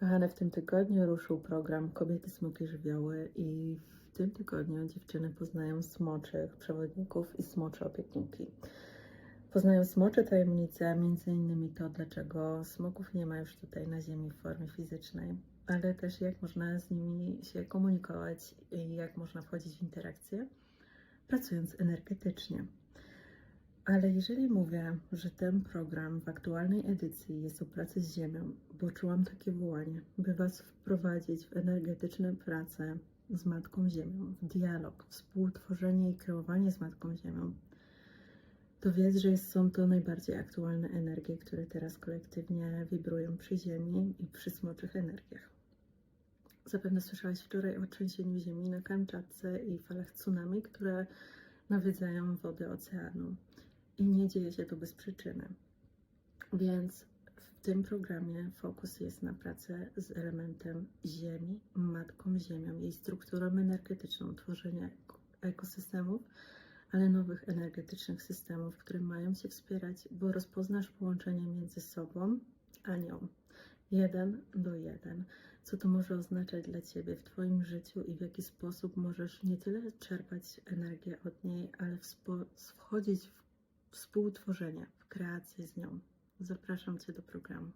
Kochane, w tym tygodniu ruszył program Kobiety Smoki Żywioły i w tym tygodniu dziewczyny poznają smoczych przewodników i smocze opiekunki. Poznają smocze tajemnice, innymi to, dlaczego smoków nie ma już tutaj na Ziemi w formie fizycznej, ale też jak można z nimi się komunikować i jak można wchodzić w interakcje, pracując energetycznie. Ale jeżeli mówię, że ten program w aktualnej edycji jest o pracy z Ziemią, bo czułam takie wołanie, by Was wprowadzić w energetyczne prace z Matką Ziemią, w dialog, współtworzenie i kreowanie z Matką Ziemią, to wiedz, że są to najbardziej aktualne energie, które teraz kolektywnie wibrują przy Ziemi i przy smoczych energiach. Zapewne słyszałaś wczoraj o trzęsieniu ziemi na Kamczatce i falach tsunami, które nawiedzają wody oceanu. Nie dzieje się to bez przyczyny. Więc w tym programie fokus jest na pracę z elementem Ziemi, Matką Ziemią, jej strukturą energetyczną, tworzenie ek- ekosystemów, ale nowych energetycznych systemów, które mają się wspierać, bo rozpoznasz połączenie między sobą a nią. Jeden do jeden. Co to może oznaczać dla Ciebie w Twoim życiu i w jaki sposób możesz nie tyle czerpać energię od niej, ale wchodzić w współtworzenie, w kreację z nią. Zapraszam Cię do programu.